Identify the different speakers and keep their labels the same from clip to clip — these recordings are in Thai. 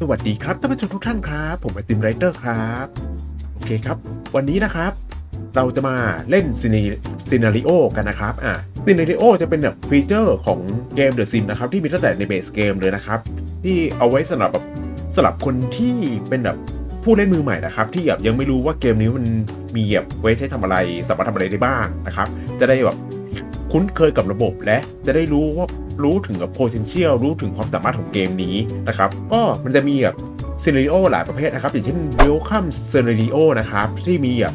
Speaker 1: สวัสดีครับท่านผู้ชมทุกท่านครับ ผมไอติมไรเตอร์ครับ โอเคครับ วันนี้นะครับ เราจะมาเล่นซีนีซีนาริโอกันนะครับอะซีนาริโอจะเป็นแบบฟีเจอร์ของเกม The Sim นะครับที่มีตั้งแต่ในเบสเกมเลยนะครับ ที่เอาไว้สำหรับแบบสำหรับคนที่เป็นแบบผู้เล่นมือใหม่นะครับ ที่แบบยังไม่รู้ว่าเกมนี้มันมีแบบไว้ใช้ทำอะไรสามารถทำอะไรได้บ้างนะครับ จะได้แบบคุ้นเคยกับระบบและจะได้รู้ว่า รู้ถึงกับ potential รู้ถึงความสามารถของเกมนี้นะครับ ก็มันจะมีแบบซีนาริโอหลายประเภทนะครับ อย่างเช่น welcome scenario นะครับที่มีแบบ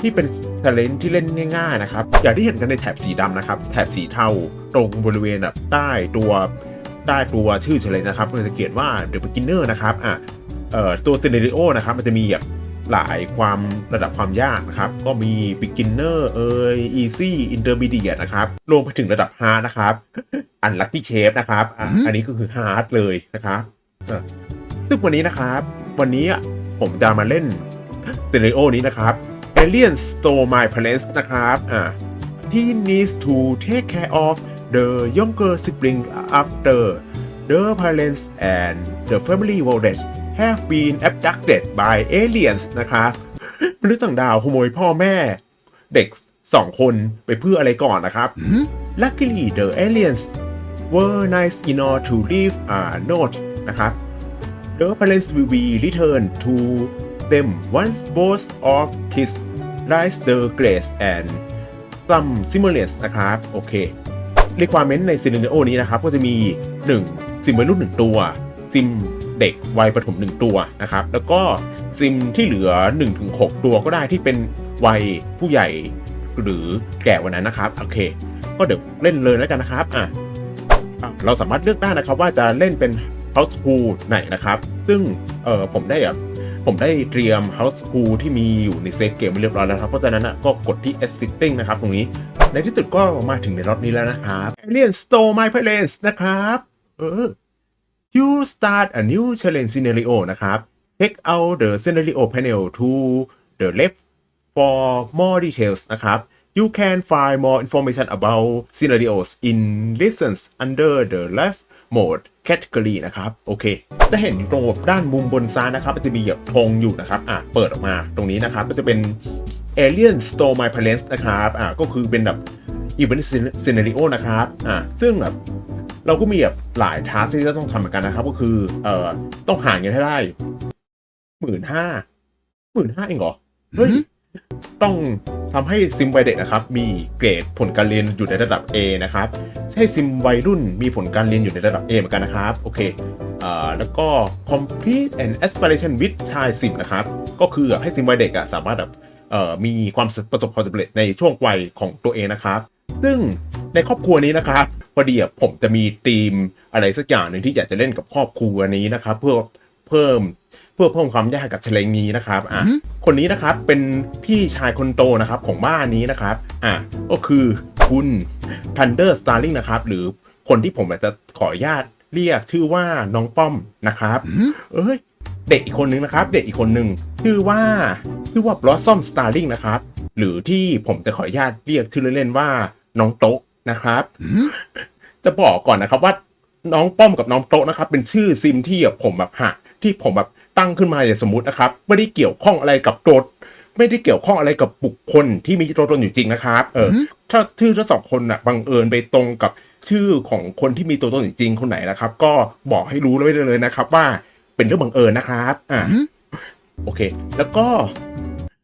Speaker 1: ที่เป็น challenge ที่เล่นง่ายๆนะครับ อย่างที่เห็นกันในแถบสีดำนะครับ แถบสีเทาตรงบริเวณแบบใต้ตัวใต้ตัวชื่อ challenge นะครับมันจะเขียนว่า the beginner นะครับอะเอ่อตัว scenario นะครับมันจะมีแบบ หลายความระดับความยากนะครับ ก็มี beginner เอ่ย easy intermediate นะครับรวมไปถึงระดับ hard นะครับ unlucky shape นะครับอะอันนี้ก็คือ hard เลยนะครับเออซึ่งวันนี้นะครับ วันนี้อะผมจะมาเล่น scenario นี้นะครับ Alien stole my parents นะครับอ่าที่ needs to take care of the younger sibling after the parents and the family village have been abducted by aliens นะครับมนุษย์ต่างดาวขโมยพ่อแม่ เด็กสองคนไปเพื่ออะไรก่อนนะครับ Luckily the aliens were nice enough to leave a note นะครับ The parents will be returned to them once both of kids rise the grades and some simulants นะครับ โอเค requirement ในซีน n โอนี้นะครับ ก็จะมี1ซิมวัยรุ่น1ตัว ซิมเด็กวัยประถม 1 ตัวนะครับ แล้วก็ซิมที่เหลือ 1-6 ตัวก็ได้ที่เป็นวัยผู้ใหญ่หรือแก่กวันนั้นนะครับ โอเค ก็เดี๋ยวเล่นเลยแล้วกันนะครับอะเราสามารถเลือกได้นะครับว่าจะเล่นเป็น House Pool ไหนนะครับ ซึ่งเออผมได้แบบผมได้เตรียม House Pool ที่มีอยู่ในเซฟเกมไว้เรียบร้อยแล้วครับ เพราะฉะนั้นอะก็กดที่ Exiting นะครับตรงนี้ ในที่สุดก็มาถึงในรถนี้แล้วนะครับ Alien Stole My plans นะครับ เออ You start a new challenge scenario นะครับ Check out the scenario panel to the left for more details นะครับ You can find more information about scenarios in lessons under the left mode category นะครับ โอเค จะเห็นอยู่ตรงด้านมุมบนซ้ายนะครับ มันจะมีแบบธงอยู่นะครับ อะ เปิดออกมาตรงนี้นะครับก็จะเป็น Alien Stole My Parents นะครับ อะ ก็คือเป็นแบบ Event Scenario นะครับ อะ ซึ่งแบบ เราก็มีแบบหลายทาสที่จะต้องทำเหมือนกันนะครับ ก็คือเอ่อต้องหาเงินให้ได้หมื่นห้าหมื่นห้าเองเหรอเฮ้ยต้องทำให้ซิมวัยเด็กนะครับ มีเกรดผลการเรียนอยู่ในระดับ A นะครับ ให้ซิมวัยรุ่นมีผลการเรียนอยู่ในระดับ A เหมือนกันนะครับ โอเคเอ่อแล้วก็ complete and aspiration with child sim นะครับ ก็คือให้ซิมวัยเด็กอะสามารถแบบเอ่อมีความประสบความสำเร็จในช่วงวัยของตัวเองนะครับ ซึ่ง ในครอบครัวนี้นะครับพอดีอะผมจะมีธีมอะไรสักอย่างหนึ่งที่อยากจะเล่นกับครอบครัวนี้นะครับ เพื่อเพิ่มเพื่อเพิ่มความยากกับเฉลงนี้นะครับอะคนนี้นะครับเป็นพี่ชายคนโตนะครับของบ้านนี้นะครับอะก็คือคุณ Thunder Starling นะครับหรือคนที่ผมอาจจะขออนุญาตเรียกชื่อว่าน้องป้อมนะครับ เอ้ยเด็กอีกคนนึงนะครับ เด็กอีกคนนึงชื่อว่าชื่อว่า Blossom Starling นะครับ หรือที่ผมจะขออนุญาตเรียกชื่อเล่นๆว่าน้องโต๊ะ นะครับ จะบอกก่อนนะครับว่าน้องป้อมกับน้องโต๊ะนะครับ เป็นชื่อซิมที่แบบผมแบบหะที่ผมแบบตั้งขึ้นมาอย่างสมมตินะครับ ไม่ได้เกี่ยวข้องอะไรกับตัวไม่ได้เกี่ยวข้องอะไรกับบุคคลที่มีตัวตนอยู่จริงนะครับ เออ ถ้าชื่อทั้งสองคนน่ะบังเอิญไปตรงกับชื่อของคนที่มีตัวตนอยู่จริงคนไหนนะครับ ก็บอกให้รู้ไว้เลยนะครับ ว่าเป็นเรื่องบังเอิญนะครับ อ่าโอเค แล้วก็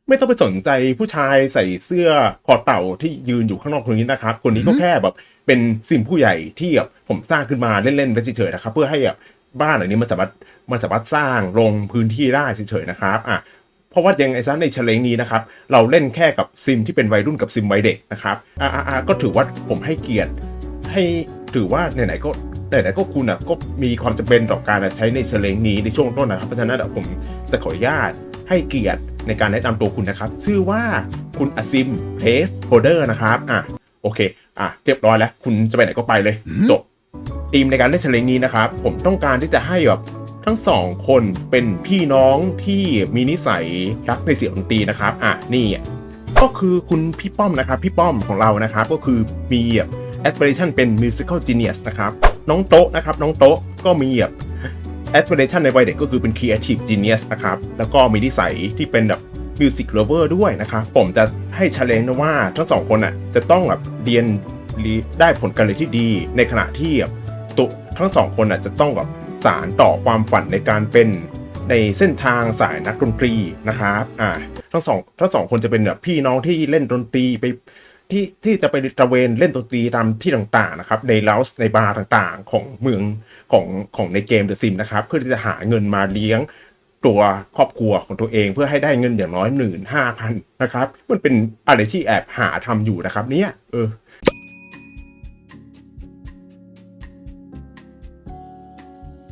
Speaker 1: ไม่ต้องไปสนใจผู้ชายใส่เสื้อคอเต่าที่ยืนอยู่ข้างนอกคนนี้นะครับ คนนี้ก็แค่แบบเป็นสิ่งผู้ใหญ่ที่แบบผมสร้างขึ้นมาเล่นๆไปเฉยๆนะครับ เพื่อให้แบบบ้านหลังนี้มันสามารถมันสามารถสร้างลงพื้นที่ได้เฉยๆนะครับอะเพราะว่ายังไงซะในเชลงนี้นะครับ เราเล่นแค่กับซิมที่เป็นวัยรุ่นกับซิมวัยเด็กนะครับอ่าอ่าก็ถือว่าผมให้เกียรติให้ถือว่าไหนๆก็ไหนๆก็คุณอะก็มีความจำเป็นต่อการใช้ในเชลงนี้ในช่วงต้นนะครับเพราะฉะนั้นผมจะขออนุญาตให้เกียรติ ในการแนะนำตัวคุณนะครับ ชื่อว่าคุณอซิมเพลสโฮเดอร์นะครับอะโอเคอะเรียบร้อยแล้ว คุณจะไปไหนก็ไปเลยจบทีมในการเล่นเชลเลงนี้นะครับ ผมต้องการที่จะให้แบบทั้งสองคนเป็นพี่น้องที่มีนิสัยรักในเสียงดนตรีนะครับอะนี่ก็คือคุณพี่ป้อมนะครับพี่ป้อมของเรานะครับก็คือมีแบบ aspiration เป็น musical genius นะครับน้องโต๊ะนะครับน้องโต๊ะก็มีแบบ aspiration ในวัยเด็กก็คือเป็น creative genius นะครับ แล้วก็มีนิสัยที่เป็นแบบ music lover ด้วยนะครับ ผมจะให้ challenge นว่าทั้งสองคนอะจะต้องแบบเรียนได้ผลการเรียนที่ดี ในขณะที่แบบตัวทั้งสองคนอะจะต้องแบบสารต่อความฝันในการเป็นในเส้นทางสายนักดนตรีนะครับ อ่า ทั้งสองทั้งสองคนจะเป็นแบบพี่น้องที่เล่นดนตรีไป ที่ที่จะไปตระเวนเล่นดนตรีตามที่ต่างๆนะครับในเลาส์ในบาร์ต่างๆ ของเมืองของของในเกม The Sim นะครับเพื่อที่จะหาเงินมาเลี้ยงตัวครอบครัวของตัวเองเพื่อให้ได้เงินอย่างน้อยหมื่นห้าพันนะครับ มันเป็นอะไรที่แอบหาทำอยู่นะครับเนี่ยเออ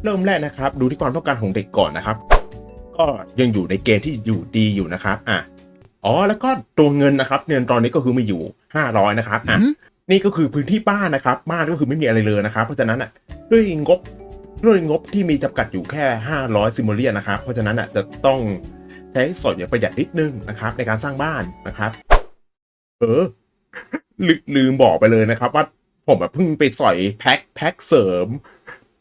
Speaker 1: เริ่มแรกนะครับ ดูที่ความต้องการของเด็กก่อนนะครับ ก็ยังอยู่ในเกณฑ์ที่อยู่ดีอยู่นะครับอะ อ๋อแล้วก็ตัวเงินนะครับเงินตอนนี้ก็คือมีอยู่500นะครับอะนี่ก็คือพื้นที่บ้านนะครับ บ้านก็คือไม่มีอะไรเลยนะครับ เพราะฉะนั้นอะด้วยงบด้วยงบที่มีจำกัดอยู่แค่ 500ซิมโมเลียนนะครับ เพราะฉะนั้นอะจะต้องใช้สดอย่างประหยัดนิดนึงนะครับ ในการสร้างบ้านนะครับ เออลืลืมบอกไปเลยนะครับ ว่าผมแบบเพิ่งไปสอยแพ็คแพ็คเสริม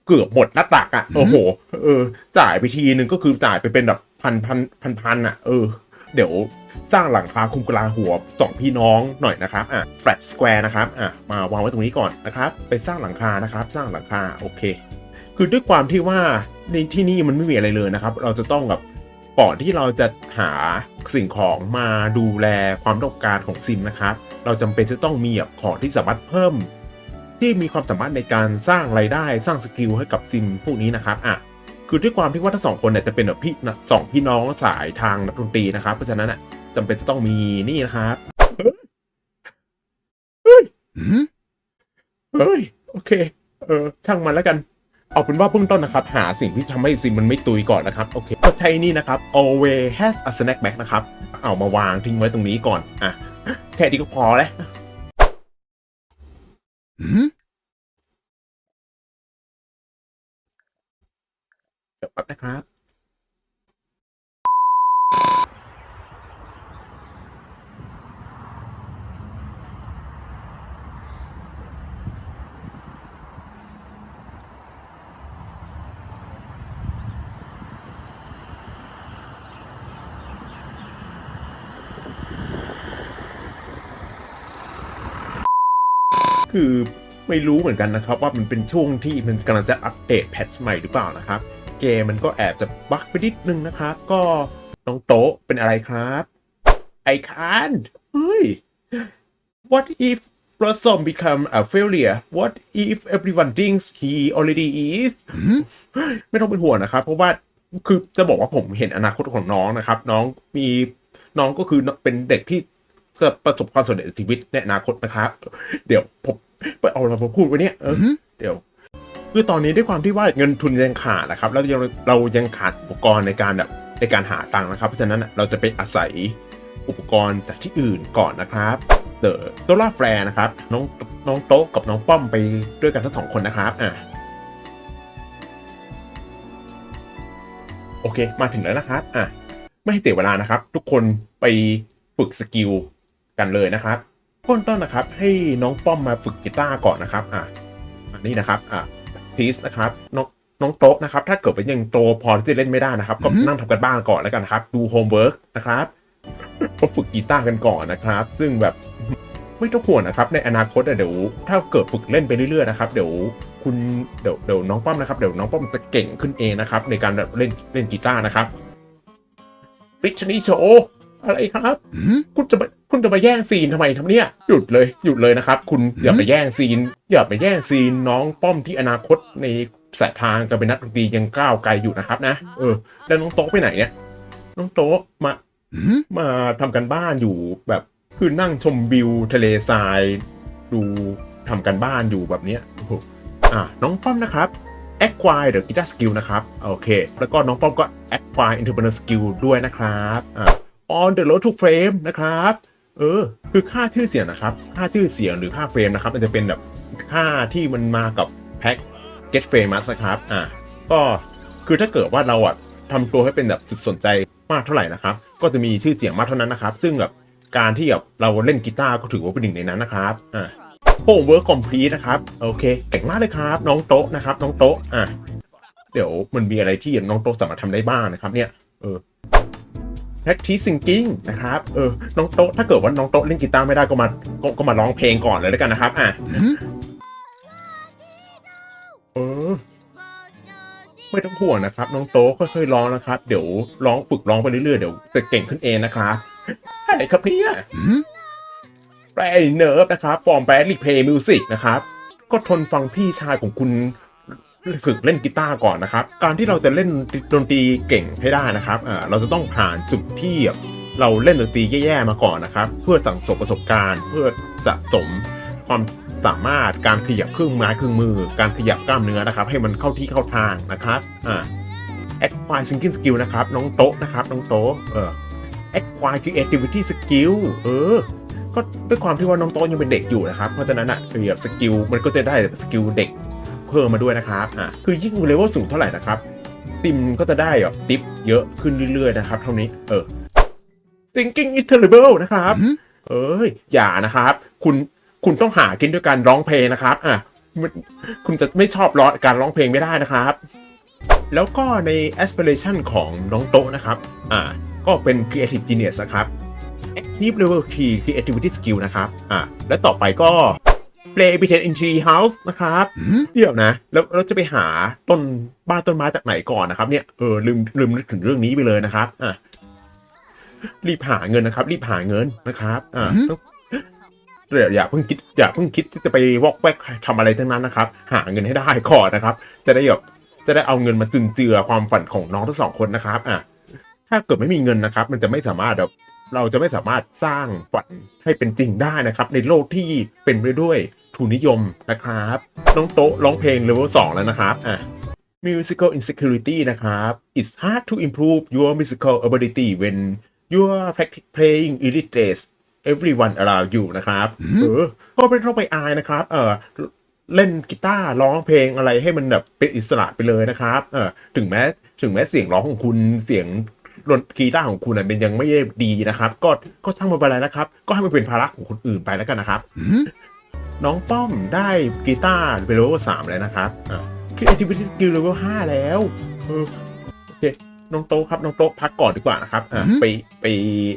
Speaker 1: เกือบหมดหน้าตักอะโอ้โห เออ จ่ายไปทีนึงก็คือจ่ายไปเป็นแบบพันพันพันพันอะ เออ เดี๋ยวสร้างหลังคาคุมกลางหัวสองพี่น้องหน่อยนะครับอะ flat square นะครับอะมาวางไว้ตรงนี้ก่อนนะครับ ไปสร้างหลังคานะครับ สร้างหลังคาโอเค คือด้วยความที่ว่าในที่นี่มันไม่มีอะไรเลยนะครับ เราจะต้องแบบก่อนที่เราจะหาสิ่งของมาดูแลความต้องการของซิมนะครับ เราจำเป็นจะต้องมีแบบของที่สามารถเพิ่ม ที่มีความสามารถในการสร้างรายได้สร้างสกิลให้กับซิมพวกนี้นะครับอะ คือด้วยความที่ว่าทั้งสองคนเนี่ยจะเป็นแบบพี่สองพี่น้องสายทางนักดนตรีนะครับ เพราะฉะนั้นอะจำเป็นจะต้องมีนี่นะครับเฮ้ยเฮ้ยโอเค เออช่างมันแล้วกันเอาเป็นว่าเบื้องต้นนะครับ หาสิ่งที่ทำให้ซิมมันไม่ตุยก่อนนะครับโอเคก็ใช้นี่นะครับ always has a snack bag นะครับ เอามาวางทิ้งไว้ตรงนี้ก่อนอะแค่นี้ก็พอแล้วเดี๋ยวแป๊บนะครับ คือไม่รู้เหมือนกันนะครับ ว่ามันเป็นช่วงที่มันกำลังจะอัปเดตแพทช์ใหม่หรือเปล่านะครับ เกมมันก็แอบจะบั๊กไปนิดนึงนะครับ ก็น้องโต๊ะเป็นอะไรครับไอคานเฮ้ย What if Blossom become a failure What if everyone thinks he already is ไม่ต้องเป็นห่วงนะครับ เพราะว่าคือจะบอกว่าผมเห็นอนาคตของน้องนะครับ น้องมีน้องก็คือเป็นเด็กที่จะประสบความสำเร็จในชีวิตในอนาคตนะครับ เดี๋ยวผมไปเอาเรามาพูดไว้เนี่ยเออเดี๋ยว คือตอนนี้ด้วยความที่ว่าเงินทุนยังขาดนะครับแล้วเราเรายังขาดอุปกรณ์ในการแบบในการหาตังค์นะครับ เพราะฉะนั้นเราจะไปอาศัยอุปกรณ์จากที่อื่นก่อนนะครับเดอะโซล่าแฟร์นะครับน้องน้องโต๊ะกับน้องป้อมไปด้วยกันทั้งสองคนนะครับอะโอเค มาถึงแล้วนะครับอะไม่ให้เสียเวลานะครับ ทุกคนไปฝึกสกิลกันเลยนะครับเบื้องต้นนะครับให้น้องป้อมมาฝึกกีตาร์ก่อนนะครับอะอันนี้นะครับอะ พีซนะครับน้องน้องโต๊ะนะครับ ถ้าเกิดว่ายังโตพอที่จะเล่นไม่ได้นะครับ ก็นั่งทำกันบ้านก่อนแล้วกันนะครับ ดูโฮมเวิร์กนะครับก็ฝึกกีตาร์กันก่อนนะครับ ซึ่งแบบไม่ต้องห่วงนะครับ ในอนาคตอะเดี๋ยวถ้าเกิดฝึกเล่นไปเรื่อยๆนะครับเดี๋ยวคุณเดี๋ยวเดี๋ยวน้องป้อมนะครับเดี๋ยวน้องป้อมจะเก่งขึ้นเองนะครับ ในการแบบเล่นเล่นกีตาร์นะครับริชนี่โช อะไรครับ คุณจะมาคุณจะมาแย่งซีนทำไมทำเนี่ยหยุดเลยหยุดเลยนะครับ คุณอย่าไปแย่งซีน อย่าไปแย่งซีนน้องป้อมที่อนาคตในสายทางการเป็นนักดนตรียังก้าวไกลอยู่นะครับนะเออแล้วน้องโต๊ะไปไหนเนี่ยน้องโต๊ะมามาทำกันบ้านอยู่แบบคือนั่งชมวิวทะเลทราย ดูทำกันบ้านอยู่แบบเนี้ยโอ้โหอะน้องป้อมนะครับ acquire the guitar skill นะครับ โอเค แล้วก็น้องป้อมก็ acquire entrepreneur skill ด้วยนะครับอะ on the road to fame นะครับเออคือค่าชื่อเสียงนะครับ ค่าชื่อเสียงหรือค่าเฟรมนะครับ มันจะเป็นแบบค่าที่มันมากับแพ็ค get famous นะครับอะก็คือถ้าเกิดว่าเราอะทำตัวให้เป็นแบบจุดสนใจมากเท่าไหร่นะครับ ก็จะมีชื่อเสียงมากเท่านั้นนะครับ ซึ่งแบบการที่แบบเราเล่นกีตาร์ก็ถือว่าเป็นหนึ่งในนั้นนะครับอะ homework complete นะครับ โอเคเก่งมากเลยครับ น้องโต๊ะนะครับ น้องโต๊ะอะเดี๋ยวมันมีอะไรที่น้องโต๊ะสามารถทำได้บ้างนะครับ เนี่ยเออ practicing นะครับ เออ น้องโต๊ะถ้าเกิดว่าน้องโต๊ะเล่นกีตาร์ไม่ได้ก็มาก็ก็มาร้องเพลงก่อนเลยแล้วกันนะครับ อะเออ ไม่ต้องห่วงนะครับ น้องโต๊ะค่อยๆร้องนะครับ เดี๋ยวร้องฝึกร้องไปเรื่อยๆ เดี๋ยวจะเก่งขึ้นเองนะครับอะไรครับเนี่ยแปรเนิร์ฟนะครับ ฟอร์มแบดรีเพย์มิวสิกนะครับ ก็ทนฟังพี่ชายของคุณ ฝึกเล่นกีตาร์ก่อนนะครับ การที่เราจะเล่นดนตรีเก่งให้ได้นะครับอ่าเราจะต้องผ่านจุดที่เราเล่นดนตรีแย่ๆมาก่อนนะครับ เพื่อสั่งสมประสบการณ์ เพื่อสะสมความสามารถการขยับเครื่องไม้เครื่องมือ การขยับกล้ามเนื้อนะครับ ให้มันเข้าที่เข้าทางนะครับอ่า acquire thinking skill นะครับ น้องโต๊ะนะครับ น้องโต๊ะเออ acquire creativity skill เออ ก็ด้วยความที่ว่าน้องโต๊ะยังเป็นเด็กอยู่นะครับ เพราะฉะนั้นอะเรียบสกิลมันก็จะได้สกิลเด็ก พิ่มมาด้วยนะครับอะคือยิ่งเลเวลสูงเท่าไหร่นะครับ ติมก็จะได้แบบติปเยอะขึ้นเรื่อยๆนะครับ เท่านี้เออ thinking is terrible นะครับ เอ้ยอย่านะครับ คุณคุณต้องหากินด้วยการร้องเพลงนะครับอะมันคุณจะไม่ชอบร้องการร้องเพลงไม่ได้นะครับ แล้วก็ใน aspiration ของน้องโต๊ะนะครับ อ่า ก็เป็น creative genius นะครับ active level 3 creativity skill นะครับ อ่า และต่อไปก็ play pretend in tree house นะครับ เดี๋ยวนะ แล้วเราจะไปหาต้นบ้านต้นไม้จากไหนก่อนนะครับเนี่ย เออ ลืมลืมนึกถึงเรื่องนี้ไปเลยนะครับอะรีบหาเงินนะครับ รีบหาเงินนะครับอ่าต้องเดี๋ยวอย่าเพิ่งคิดอย่าเพิ่งคิดที่จะไปวอกแวกทำอะไรทั้งนั้นนะครับ หาเงินให้ได้ก่อนนะครับ จะได้แบบจะได้เอาเงินมาจุนเจือความฝันของน้องทั้งสองคนนะครับอะถ้าเกิดไม่มีเงินนะครับ มันจะไม่สามารถแบบ เราจะไม่สามารถสร้างฝันให้เป็นจริงได้นะครับ ในโลกที่เป็นไปด้วยทุนนิยมนะครับ น้องโต๊ะร้องเพลงเลเวล2แล้วนะครับอะ musical insecurity นะครับ it's hard to improve your musical ability when your practice playing irritates everyone around you นะครับเออก็ไม่ต้องไปอายนะครับเออเล่นกีตาร์ร้องเพลงอะไรให้มันแบบเป็นอิสระไปเลยนะครับเออถึงแม้ถึงแม้เสียงร้องของคุณเสียง ดนกีตาร์ของคุณน่ะเป็นยังไม่ได้ดีนะครับ ก็ก็ช่างมันไปเลยนะครับ ก็ให้มันเป็นภาระของคนอื่นไปแล้วกันนะครับ น้องป้อมได้กีตาร์เลเวลสามแล้วนะครับอ่า creativity skill level ห้าแล้วเออโอเคน้องโต๊ะครับน้องโต๊ะพักก่อนดีกว่านะครับอ่า
Speaker 2: อือหือ
Speaker 1: ไปไป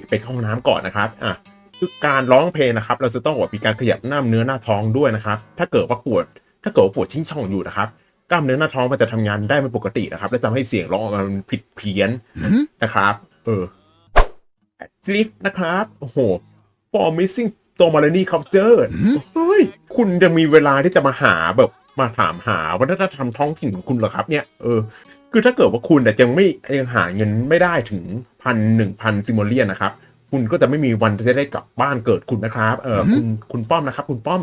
Speaker 1: ไปเข้าห้องน้ำก่อนนะครับอ่าคือการร้องเพลงนะครับ เราจะต้องแบบมีการขยับหน้าเนื้อหน้าท้องด้วยนะครับ ถ้าเกิดว่าปวด ถ้าเกิดว่าปวดชิงช่องอยู่นะครับ กล้ามเนื้อหน้าท้องมันจะทำงานได้ไม่ปกตินะครับ และทำให้เสียงร้องออกมาผิดเพี้ยนนะครับ เออลิฟนะครับ โอ้โห for missing t o m a r a n y culture เฮ้ย คุณจะมีเวลาที่จะมาหาแบบมาถามหาวัฒนธรรมท้องถิ่นของคุณเหรอครับเนี่ย เออ คือถ้าเกิดว่าคุณแต่ยยังไม่ยังหาเงินไม่ได้ถึงพันหนึ่งพันซิโมเลียนนะครับ คุณก็จะไม่มีวันที่จะได้กลับบ้านเกิดคุณนะครับ เออคุณคุณป้อมนะครับ คุณป้อม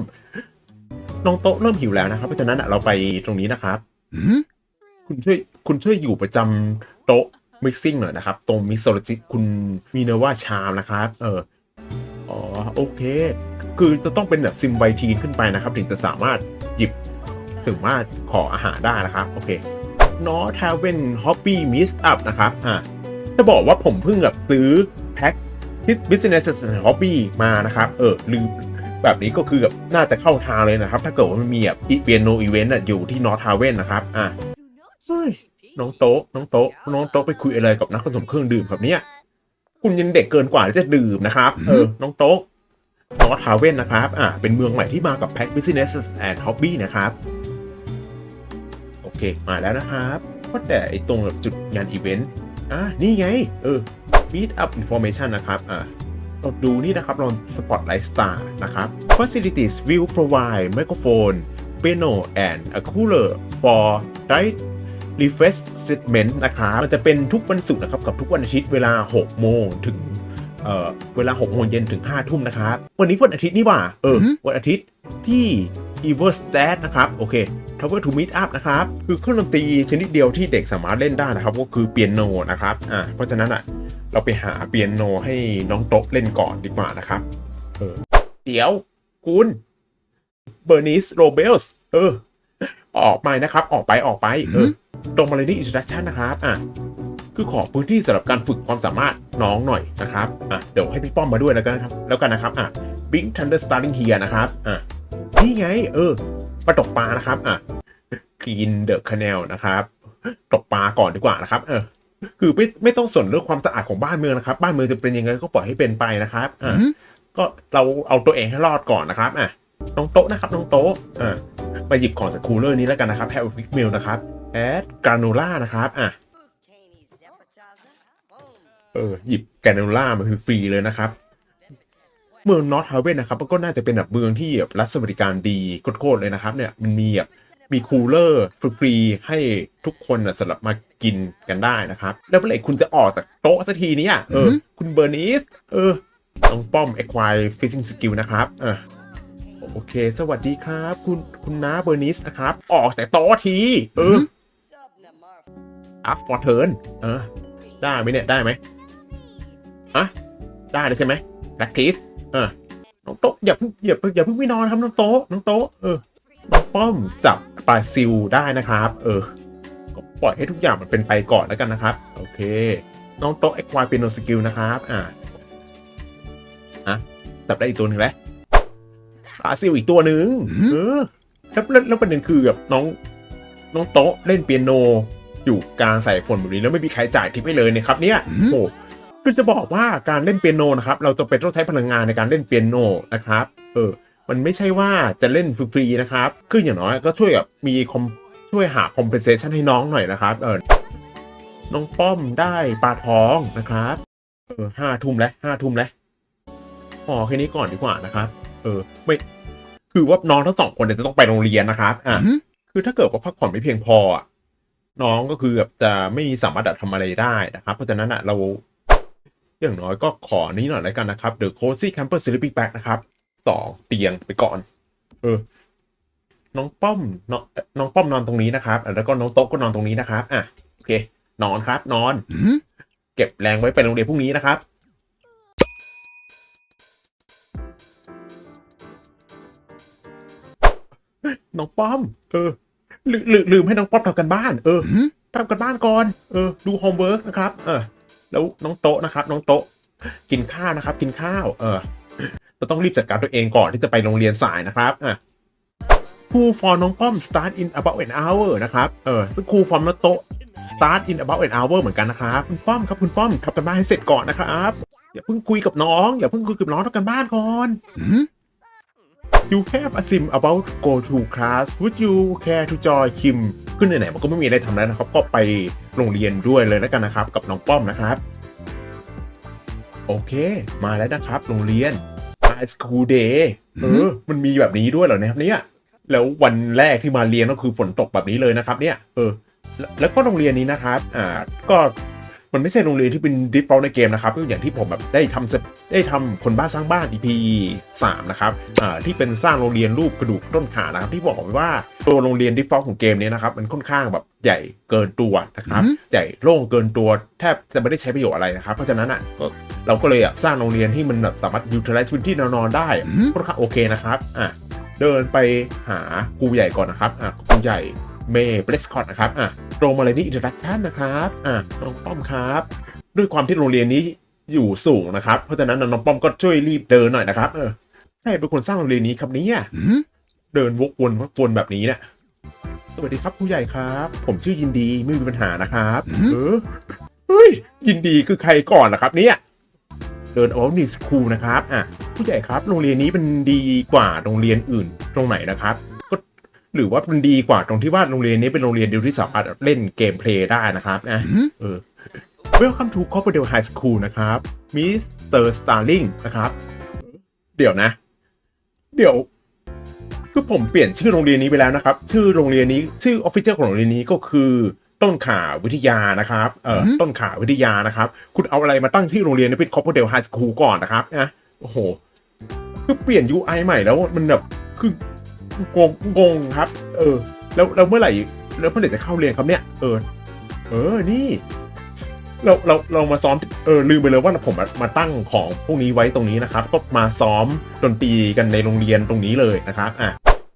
Speaker 1: น้องโต๊ะเริ่มหิวแล้วนะครับเพราะฉะนั้นอะเราไปตรงนี้นะครับ คุณช่วยคุณช่วยอยู่ประจำโต๊ะมิกซิ่งหน่อยนะครับ ตรงมิโซโลจิคุณมีเนว่าชามนะครับ เอออ๋อโอเค คือจะต้องเป็นแบบซิมไวทีนขึ้นไปนะครับ ถึงจะสามารถหยิบถึงว่าขออาหารได้นะครับ โอเคนอทาเวนฮอปปี้มิสอัพนะครับอ่าจะบอกว่าผมเพิ่งแบบซื้อแพ็คที่ Business and Hobby มานะครับ เออลืม แบบนี้ก็คือแบบน่าจะเข้าทางเลยนะครับ ถ้าเกิดว่ามันมีแบบเปียโนอีเวนต์อยู่ที่นอทาเวนนะครับอ่าเฮ้ยน้องโต๊ะน้องโต๊ะน้องโต๊ะไปคุยอะไรกับนักผสมเครื่องดื่มครับเนี่ยคุณยังเด็กเกินกว่าที่จะดื่มนะครับ เออ น้องโต๊ะนอทาเวนนะครับ อ่าเป็นเมืองใหม่ที่มากับแพ็ค Business and Hobby นะครับ โอเค มาแล้วนะครับก็แต่ไอตรงแบบจุดงานอีเวนต์ อ่านี่ไง เออ Meet Up Information นะครับ อ่า เราดูนี่นะครับเรา Spotlight Star นะครับ Facilities will provide microphone piano and a cooler for right refreshment นะครับมันจะเป็นทุกวันศุกร์นะครับกับทุกวันอาทิตย์เวลา 6 โมงถึงเอ่อเวลา6โมงเย็นถึง5ทุ่มนะครับ วันนี้วันอาทิตย์นี่หว่า เออ วันอาทิตย์ที่ e v e r s t a t นะครับ โอเค Tower to Meet Up นะครับ คือเครื่องดนตรีชนิดเดียวที่เด็กสามารถเล่นได้นะครับ ก็คือเปียโนนะครับ อ่าเพราะฉะนั้นอะ เราไปหาเปียโนให้น้องโต๊ะเล่นก่อนดีกว่านะครับ เออ เดี๋ยวคุณเบอร์นิสโรเบลส์เออ ออกไปนะครับ ออกไปออกไป เออ ตรงมาเลยที่ introduction นะครับ อะ คือขอพื้นที่สำหรับการฝึกความสามารถน้องหน่อยนะครับ อะ เดี๋ยวให้พี่ป้อมมาด้วยแล้วกันนะครับ แล้วกันนะครับ อะ Big Thunder Starting Here นะครับ อะ นี่ไง เออปลาตกปลานะครับ อะ Clean the Canal นะครับ ตกปลาก่อนดีกว่านะครับ เออ คือไม่ไม่ต้องสนเรื่องความสะอาดของบ้านเมืองนะครับ บ้านเมืองจะเป็นยังไงก็ปล่อยให้เป็นไปนะครับอ่าก็เราเอาตัวเองให้รอดก่อนนะครับอะน้องโต๊ะนะครับน้องโต๊ะอ่าไปหยิบของจากคูลเลอร์นี้แล้วกันนะครับแฮร์ฟิกมิลนะครับแอดกราโนล่านะครับอะเออหยิบกราโนล่ามาคือฟรีเลยนะครับเมืองนอตฮาเวนนะครับก็น่าจะเป็นแบบเมืองที่แบบรัฐสวัสดิการดีโคตรๆเลยนะครับเนี่ยมันมีแบบมีคูลเลอร์ฟรีๆให้ทุกคนนะสำหรับมา กินกันได้นะครับ แล้วเมื่อไหร่คุณจะออกจากโต๊ะสักทีเนี้ยเออ คุณเบอร์นิส เออน้องป้อม acquire fishing skill นะครับเออโอเค สวัสดีครับ คุณคุณน้าเบอร์นิสนะครับ ออกจากโต๊ะที เออ up for turn เออ ได้ไหมเนี่ย ได้ไหมอะได้เลยใช่ไหม practice เออน้องโต๊ะอย่าเพิ่งอย่าเพิ่งอย่าเพิ่งไปนอนครับน้องโต๊ะน้องโต๊ะเออน้องป้อมจับปลาซิลได้นะครับ เออก็ ปล่อยให้ทุกอย่างมันเป็นไปก่อนแล้วกันนะครับ โอเค น้องโต๊ะ acquire piano skill นะครับอ่าอะจับได้อีกตัวหนึ่งแล้วปลาซิลอีกตัวหนึ่งเออแล้วแล้วแล้วประเด็นคือแบบน้อง น้องโต๊ะเล่นเปียโน อยู่กลางสายฝนแบบนี้แล้วไม่มีใครจ่ายทิปให้เลยนะครับ เนี่ยโอ้คือจะบอกว่าการเล่นเปียโนนะครับ เราจะเป็นต้องใช้พลังงานในการเล่นเปียโนนะครับ เออ มันไม่ใช่ว่าจะเล่นฟรีๆนะครับ คืออย่างน้อยก็ช่วยแบบมีคอม ช่วยหา compensation ให้น้องหน่อยนะครับเออน้องป้อมได้ปลาท้องนะครับเออห้าทุ่มแล้วห้าทุ่มแล้วพอแค่นี้ก่อนดีกว่านะครับเออไม่คือว่าน้องทั้งสองคนเนี่ยจะต้องไปโรงเรียนนะครับอะคือถ้าเกิดว่าพักผ่อนไม่เพียงพออะน้องก็คือแบบจะไม่สามารถทำอะไรได้นะครับ เพราะฉะนั้นอะเราอย่างน้อยก็ขอนี้หน่อยแล้วกันนะครับ The Cozy Camper Sleeping Bag นะครับสองเตียงไปก่อน เออ น้องป้อมน้องน้องป้อมนอนตรงนี้นะครับ แล้วก็น้องโต๊ะก็นอนตรงนี้นะครับ อะโอเค นอนครับ นอน เก็บแรงไว้ไปโรงเรียนพรุ่งนี้นะครับ น้องป้อม เออลืลืลืมให้น้องป้อมทำกันบ้าน เออทำกันบ้านก่อน เออ ดูโฮมเวิร์กนะครับ เออ แล้วน้องโต๊ะนะครับ น้องโต๊ะ กินข้าวนะครับ กินข้าว เออเราต้องรีบจัดการตัวเองก่อนที่จะไปโรงเรียนสายนะครับ อะ ครูฟอร์น้องป้อม start in about an hour นะครับ เออซึ่งครูฟอร์มน้องโต๊ะ start in about an hour เหมือนกันนะครับ คุณป้อมครับคุณป้อมทำกันบ้านให้เสร็จก่อนนะครับ อย่าเพิ่งคุยกับน้อง อย่าเพิ่งคุยกับน้องทำกันบ้านก่อน You have a sim about go to class Would you care to join Kim ขึ้นไหนๆมันก็ไม่มีอะไรทำแล้วนะครับ ก็ไปโรงเรียนด้วยเลยแล้วกันนะครับ กับน้องป้อมนะครับโอเค มาแล้วนะครับ โรงเรียน High School Day เออ มันมีแบบนี้ด้วยเหรอเนี่ยครับเนี่ย แล้ววันแรกที่มาเรียนก็คือฝนตกแบบนี้เลยนะครับ เนี่ยเออแล้วแล้วก็โรงเรียนนี้นะครับอ่าก็มันไม่ใช่โรงเรียนที่เป็น default ในเกมนะครับก็อย่างที่ผมแบบได้ทำเสร็จได้ทำคนบ้าสร้างบ้าน EP 3นะครับอ่าที่เป็นสร้างโรงเรียนรูปกระดูกต้นขานะครับ ที่บอกไว้ว่าตัวโรงเรียน default ของเกมนี้นะครับ มันค่อนข้างแบบใหญ่เกินตัวนะครับ ใหญ่โล่งเกินตัวแทบจะไม่ได้ใช้ประโยชน์อะไรนะครับ เพราะฉะนั้นอะก็เราก็เลยอะสร้างโรงเรียนที่มันแบบสามารถ utilize พื้นที่แนวนอนได้ค่อนข้างโอเคนะครับอะ เดินไปหาครูใหญ่ก่อนนะครับอะครูใหญ่เมย์เบรสคอตนะครับอะตรงมาเลยที่อินเทอร์แอคชั่นนะครับอะน้องป้อมครับ ด้วยความที่โรงเรียนนี้อยู่สูงนะครับ เพราะฉะนั้นน้องป้อมก็ช่วยรีบเดินหน่อยนะครับเออใครเป็นคนสร้างโรงเรียนนี้ครับเนี่ยเดินวกวนวกวนแบบนี้เนี่ยสวัสดีครับผู้ใหญ่ครับ ผมชื่อยินดีไม่มีปัญหานะครับเออเฮ้ยยินดีคือใครก่อนนะครับเนี่ยเดินออฟนิสคูลนะครับอะ ผู้ใหญ่ครับ โรงเรียนนี้มันดีกว่าโรงเรียนอื่นตรงไหนนะครับก็หรือว่ามันดีกว่าตรงที่ว่าโรงเรียนนี้เป็นโรงเรียนเดียวที่สามารถเล่นเกมเพลย์ได้นะครับอะเออ Welcome to Copperdale High School นะครับมิสเตอร์สตาร์ลิงนะครับ เดี๋ยวนะ เดี๋ยวคือผมเปลี่ยนชื่อโรงเรียนนี้ไปแล้วนะครับ ชื่อโรงเรียนนี้ชื่อออฟฟิเชียลของโรงเรียนนี้ก็คือต้นขาวิทยานะครับ เอ่อ ต้นขาวิทยานะครับ คุณเอาอะไรมาตั้งชื่อโรงเรียนให้เป็น Copperdale High School ก่อนนะครับนะ โอ้โห คือเปลี่ยน UI ใหม่แล้วมันแบบคืองงงงครับ เออ แล้วแล้วเมื่อไหร่แล้วเมื่อไหร่จะเข้าเรียนครับเนี่ย เออ เออนี่ เราเราเรามาซ้อมเออลืมไปเลยว่าผมมามาตั้งของพวกนี้ไว้ตรงนี้นะครับ ก็มาซ้อมดนตรีกันในโรงเรียนตรงนี้เลยนะครับอะ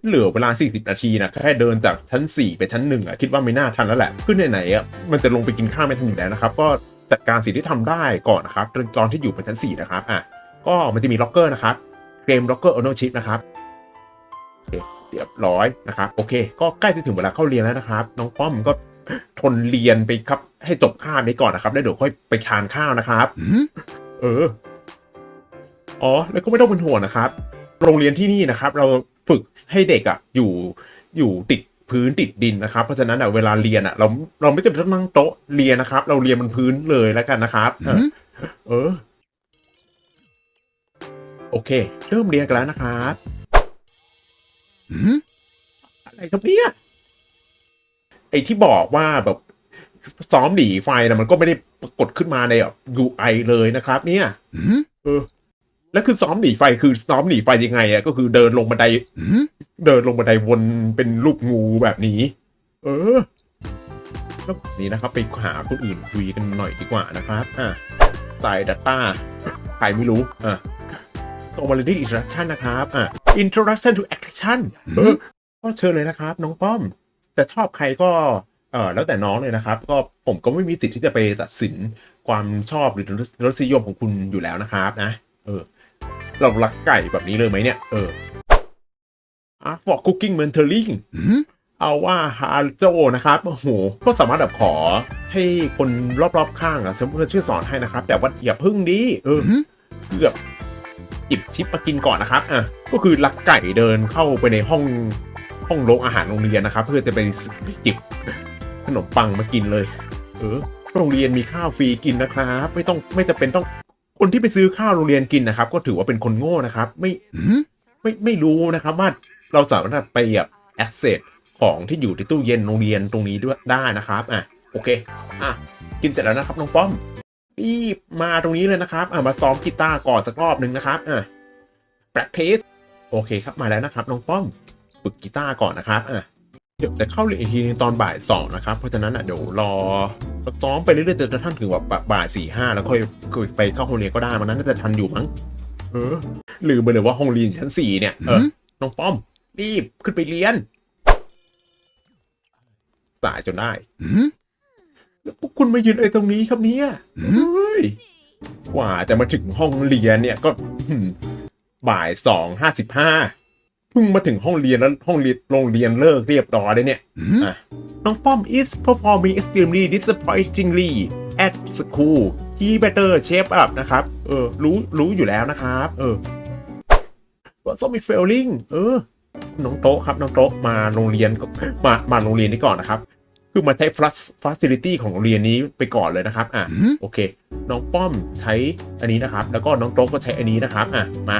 Speaker 1: เหลือเวลา 40 นาทีนะ แค่เดินจากชั้น 4 ไปชั้น 1 อะ คิดว่าไม่น่าทันแล้วแหละ ขึ้นไหนๆอะ มันจะลงไปกินข้าวไม่ทันอยู่แล้วนะครับ ก็จัดการสิ่งที่ทำได้ก่อนนะครับ ตอนที่อยู่บนชั้น 4 นะครับ อะ ก็มันจะมีล็อกเกอร์นะครับเกมล็อกเกอร์โอโนชิพนะครับโอเคเรียบร้อยนะครับ โอเค ก็ใกล้จะถึงเวลาเข้าเรียนแล้วนะครับ น้องป้อมก็ทนเรียนไปครับ ให้จบคาบนี้ก่อนนะครับ แล้วเดี๋ยวค่อยไปทานข้าวนะครับ เออ อ๋อ แล้วก็ไม่ต้องเป็นห่วงนะครับ โรงเรียนที่นี่นะครับ เราฝึกให้เด็กอะ่ะ อยู่อยู่ติดพื้นติดดินนะครับ เพราะฉะนั้นอะเวลาเรียนอะ เราเราไม่จำเป็นต้องนั่งโต๊ะเรียนนะครับ เราเรียนบนพื้นเลยแล้วกันนะครับ เออเออ โอเค เริ่มเรียนกันแล้วนะครับอะไรครับเนี่ยไอที่บอกว่าแบบซ้อมหนีไฟนะมันก็ไม่ได้ปรากฏขึ้นมาในแบบ UI เลยนะครับ เนี่ยเออแล้วคือซ้อมหนีไฟคือซ้อมหนีไฟยังไงอะก็คือเดินลงบันไดเดินลงบันไดวนเป็นรูปงูแบบนี้ เออแล้วนี่นะครับ ไปหาคนอื่นคุยกันหน่อยดีกว่านะครับ อะใส่ Data ใครไม่รู้อะ ตรงมาเลยที่ Introduction นะครับอะ Introduction to Action ก็เชิญเลยนะครับ น้องป้อม แต่ชอบใครก็เออแล้วแต่น้องเลยนะครับ ก็ผมก็ไม่มีสิทธิ์ที่จะไปตัดสินความชอบหรือรสนิยมของคุณอยู่แล้วนะครับนะเออ เรารักไก่แบบนี้เลยไหมเนี่ย เออ Art for Cooking Mentoring เอาว่าฮาร์โจนะครับโอ้โหก็สามารถแบบขอให้คนรอบๆข้างอะสมมติช่วยสอนให้นะครับ แต่ว่าอย่าพึ่งดีเออเกือบ หยิบชิปมากินก่อนนะครับอะก็คือลักไก่เดินเข้าไปในห้องห้องโรงอาหารโรงเรียนนะครับ เพื่อจะไปหยิบขนมปังมากินเลย เออโรงเรียนมีข้าวฟรีกินนะครับ ไม่ต้องไม่จำเป็นต้องคนที่ไปซื้อข้าวโรงเรียนกินนะครับ ก็ถือว่าเป็นคนโง่นะครับ ไม่ไม่ไม่รู้นะครับว่าเราสามารถไปแบบแอสเซทของที่อยู่ในตู้เย็นโรงเรียนตรงนี้ด้วยได้นะครับ อะ โอเค อะ กินเสร็จแล้วนะครับน้องป้อม รีบมาตรงนี้เลยนะครับ อะมาซ้อมกีตาร์ก่อนสักรอบหนึ่งนะครับอะ practice โอเคครับมาแล้วนะครับน้องป้อมฝึกกีตาร์ก่อนนะครับอะเดี๋ยวแต่เข้าเรียนอีกทีนึงตอนบ่ายสองนะครับ เพราะฉะนั้นอะเดี๋ยวรอซ้อมไปเรื่อยๆจนกระทั่งถึงแบบบ่ายสี่ห้าแล้วค่อยค่อยไปเข้าห้องเรียนก็ได้มันนั้นน่าจะทันอยู่มั้งเออลืมไปเลยว่าห้องเรียนชั้นสี่เนี่ยเออน้องป้อม รีบขึ้นไปเรียน สายจนได้ แล้วพวกคุณมายืนอะไรตรงนี้ครับเนี่ยเฮ้ยกว่าจะมาถึงห้องเรียนเนี่ยก็หืมบ่ายสองห้าสิบห้าเพิ่งมาถึงห้องเรียนแล้วห้องเรียนโรงเรียนเลิกเรียบร้อยเลยเนี่ยอะน้องป้อม is performing extremely disappointingly at school he better shape up นะครับ เออ รู้ รู้อยู่แล้วนะครับ เออ ว่า so me failing เออ น้องโต๊ะครับ น้องโต๊ะมาโรงเรียนก็มา มาโรงเรียนนี้ก่อนนะครับ คือมาใช้ facility ของโรงเรียนนี้ไปก่อนเลยนะครับ อะ โอเค น้องป้อมใช้อันนี้นะครับ แล้วก็น้องโต๊ะก็ใช้อันนี้นะครับ อะ มา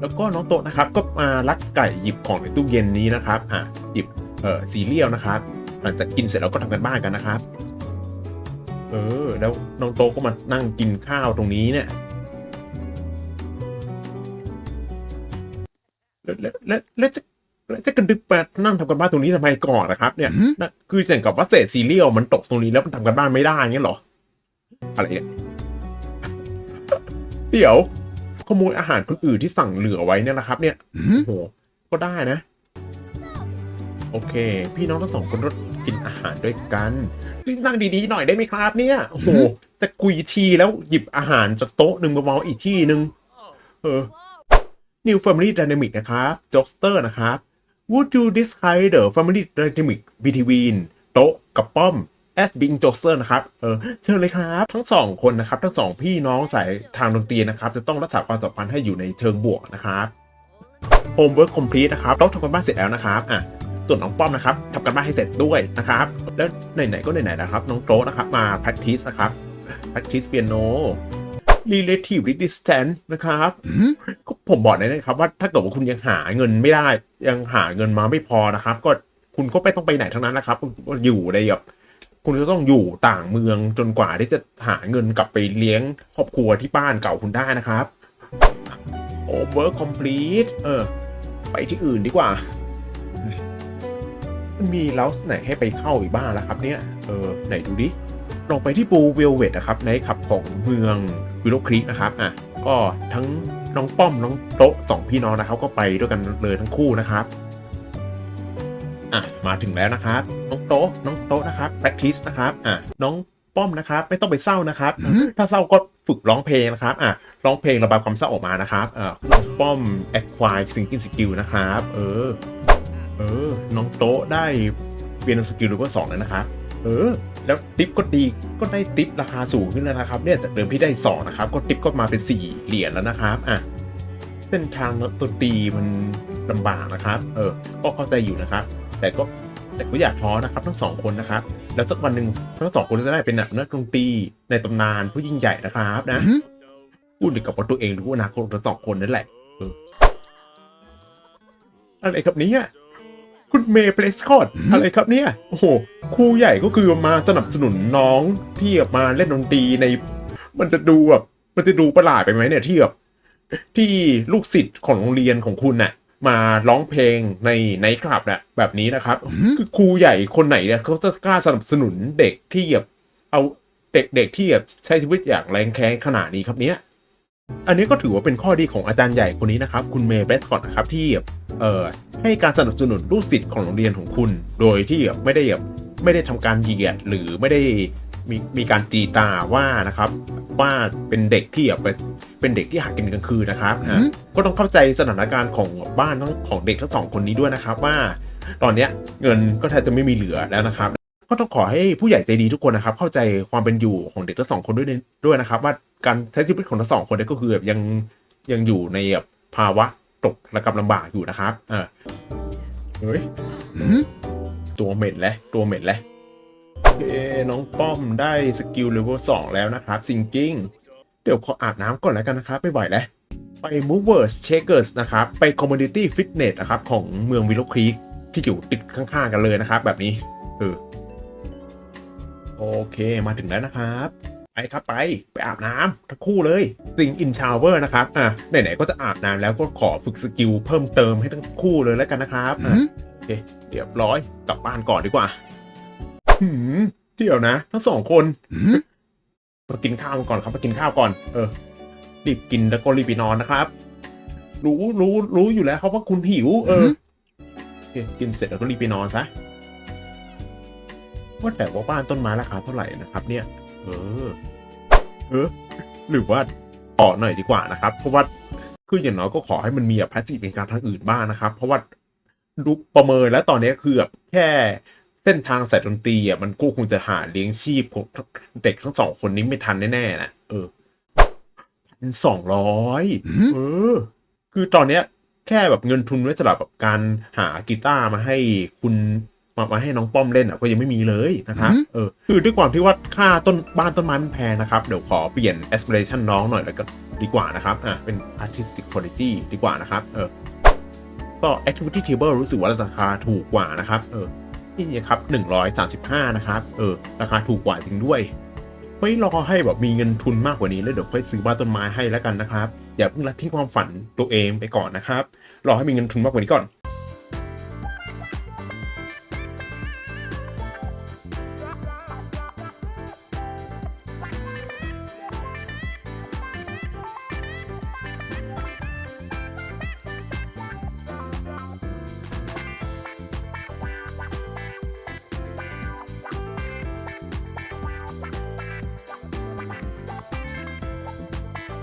Speaker 1: แล้วก็น้องโต๊ะนะครับ ก็มาลักไก่หยิบของในตู้เย็นนี้นะครับ อะ หยิบ เอ่อ ซีเรียลนะครับ หลังจากกินเสร็จแล้วก็ทำกันบ้านกันนะครับ เออ แล้วน้องโต๊ะก็มานั่งกินข้าวตรงนี้เนี่ย แล้วแล้วแล้วแล้วจะ แล้วจะกระดึกไปนั่งทำกันบ้านตรงนี้ทำไมก่อนนะครับ เนี่ยนะคือเสียงกับว่าเศษซีเรียลมันตกตรงนี้แล้วมันทำกันบ้านไม่ได้เงี้ยเหรอ อะไรเนี่ยเดี๋ยวขโมยอาหารคนอื่นที่สั่งเหลือไว้เนี่ยนะครับ เนี่ยโอ้โหก็ได้นะ โอเค พี่น้องทั้งสองคนก็กินอาหารด้วยกันนั่งดีๆหน่อยได้ไหมครับเนี่ยโอ้โหจะกุยทีแล้วหยิบอาหารจากโต๊ะหนึ่งมาวางอีกที่หนึ่งเออ New Family Dynamic นะครับจ็อกสเตอร์นะครับ Would you describe the family dynamic between โต๊ะกับป้อม as being jokester นะครับ เออ เชิญเลยครับ ทั้งสองคนนะครับ ทั้งสองพี่น้องสายทางดนตรีนะครับ จะต้องรักษาความสัมพันธ์ให้อยู่ในเชิงบวกนะครับ Homework complete นะครับโต้องทำกันบ้านเสร็จแล้วนะครับ อะ ส่วนน้องป้อมนะครับทำกันบ้านให้เสร็จด้วยนะครับ แล้วไหนๆก็ไหนๆนะครับ น้องโต๊ะนะครับ มา practice นะครับ practice piano relatively distance นะครับก็ผมบอกเลยนะครับว่าถ้าเกิดว่าคุณยังหาเงินไม่ได้ ยังหาเงินมาไม่พอนะครับ ก็คุณก็ไม่ต้องไปไหนทั้งนั้นนะครับก็อยู่ในแบบคุณก็ต้องอยู่ต่างเมืองจนกว่าที่จะหาเงินกลับไปเลี้ยงครอบครัวที่บ้านเก่าคุณได้นะครับ over complete เออ ไปที่อื่นดีกว่า มีเลาไหนให้ไปเข้าอีกบ้างล่ะครับเนี่ย เออ ไหนดูดิ ลองไปที่บูเวลเวตนะครับในขับของเมืองวิโลครีกนะครับอะก็ทั้งน้องป้อมน้องโต๊ะสองพี่น้องนะครับก็ไปด้วยกันเลยทั้งคู่นะครับอะมาถึงแล้วนะครับน้องโต๊ะน้องโต๊ะนะครับ practice นะครับอะน้องป้อมนะครับ ไม่ต้องไปเศร้านะครับ ถ้าเศร้าก็ฝึกร้องเพลงนะครับอะร้องเพลงระบายความเศร้าออกมานะครับอะน้องป้อม acquire singing skill นะครับ เออ เออ น้องโต๊ะได้เปียโนสกิลเลเวลสองแล้วนะครับ เออ แล้วติปก็ดีก็ได้ติปราคาสูงขึ้นแล้วนะครับ เนี่ยจากเดิมที่ได้สองนะครับ ก็ติปก็มาเป็นสี่เหรียญแล้วนะครับอะเส้นทางดนตรีมันลำบากนะครับ เออ ก็เข้าใจอยู่นะครับ แต่ก็แต่ก็อย่าท้อนะครับ ทั้งสองคนนะครับ แล้วสักวันหนึ่งทั้งสองคนจะได้เป็นนักดนตรีในตำนานผู้ยิ่งใหญ่นะครับนะพูดถึงกับว่าตัวเองหรือว่าอนาคตของทั้งสองคนนั่นแหละเอออะไรครับเนี่ย คุณเมย์เพลสคอตอะไรครับเนี่ย โอ้โหครูใหญ่ก็คือมาสนับสนุนน้องที่แบบมาเล่นดนตรีใน มันจะดูแบบมันจะดูประหลาดไปไหมเนี่ยที่แบบที่ลูกศิษย์ของโรงเรียนของคุณน่ะ มาร้องเพลงในไนท์คลับน่ะแบบนี้นะครับคือครูใหญ่คนไหนเนี่ยเขาจะกล้าสนับสนุนเด็กที่แบบเอาเด็กๆที่แบบใช้ชีวิตอย่างแรงแค้นขนาดนี้ครับเนี้ย อันนี้ก็ถือว่าเป็นข้อดีของอาจารย์ใหญ่คนนี้นะครับ คุณเมย์เบสคอตนะครับที่แบบเอ่อให้การสนับสนุนลูกศิษย์ของโรงเรียนของคุณ โดยที่แบบไม่ได้แบบไม่ได้ทำการเหยียดหรือไม่ได้มีมีการตีตาว่านะครับว่าเป็นเด็กที่แบบเป็นเป็นเด็กที่หากินกลางคืนนะครับอะก็ต้องเข้าใจสถานการณ์ของบ้านทั้งของเด็กทั้งสองคนนี้ด้วยนะครับว่า ตอนเนี้ยเงินก็แทบจะไม่มีเหลือแล้วนะครับ ก็ต้องขอให้ผู้ใหญ่ใจดีทุกคนนะครับ เข้าใจความเป็นอยู่ของเด็กทั้งสองคนด้วยในด้วยนะครับว่า การใช้ชีวิตของทั้งสองคนเนี่ยก็คือแบบยังยังอยู่ในแบบภาวะตกระกำลำบากอยู่นะครับเออเฮ้ยตัวเหม็นแล้วตัวเหม็นแล้วโอเคน้องป้อมได้สกิลเลเวลสองแล้วนะครับซิงกิ้งเดี๋ยวขออาบน้ำก่อนแล้วกันนะครับไม่ไหวแล้วไป movers shakers นะครับ ไป community fitness นะครับ ของเมืองวิลโลครีกที่อยู่ติดข้างๆกันเลยนะครับ แบบนี้ เออ โอเคมาถึงแล้วนะครับ ครับไปไปอาบน้ำทั้งคู่เลยสิงอินชาวเวอร์นะครับอะไหนๆก็จะอาบน้ำแล้วก็ขอฝึกสกิลเพิ่มเติมให้ทั้งคู่เลยแล้วกันนะครับอะโอเคเรียบร้อยกลับบ้านก่อนดีกว่าหืมเดี๋ยวนะ ทั้งสองคนมากินข้าวกันก่อนครับมากินข้าวก่อน เออรีบกินแล้วก็รีบไปนอนนะครับ รู้รู้รู้อยู่แล้วครับว่าคุณหิว เออโอเคกินเสร็จแล้วก็รีบไปนอนซะว่าแต่ว่าบ้านต้นไม้ราคาเท่าไหร่นะครับ เนี่ย เออ เออ หรือว่าต่อหน่อยดีกว่านะครับ เพราะว่าคืออย่างน้อยก็ขอให้มันมีแบบพาสซีฟเป็นการทางอื่นบ้างนะครับ เพราะว่าดูประเมินแล้วตอนนี้คือแบบแค่เส้นทางสายดนตรีอะมันก็คงจะหาเลี้ยงชีพของเด็กทั้งสองคนนี้ไม่ทันแน่ๆนะเออพันสองร้อยเออ คือตอนเนี้ย แค่แบบเงินทุนไว้สำหรับแบบการหากีตาร์มาให้คุณ มามาให้น้องป้อมเล่นอะก็ยังไม่มีเลยนะครับเออคือด้วยความที่ว่าค่าต้นบ้านต้นไม้มันแพงนะครับ เดี๋ยวขอเปลี่ยน aspiration น้องหน่อยแล้วก็ดีกว่านะครับอะเป็น artistic quality ดีกว่านะครับเออก็ activity table รู้สึกว่าราคาถูกกว่านะครับเออนี่ครับ135 นะครับเออราคาถูกกว่าจริงด้วยไว้รอให้แบบมีเงินทุนมากกว่านี้แล้วเดี๋ยวค่อยซื้อบ้านต้นไม้ให้แล้วกันนะครับ อย่าเพิ่งละทิ้งความฝันตัวเองไปก่อนนะครับ รอให้มีเงินทุนมากกว่านี้ก่อน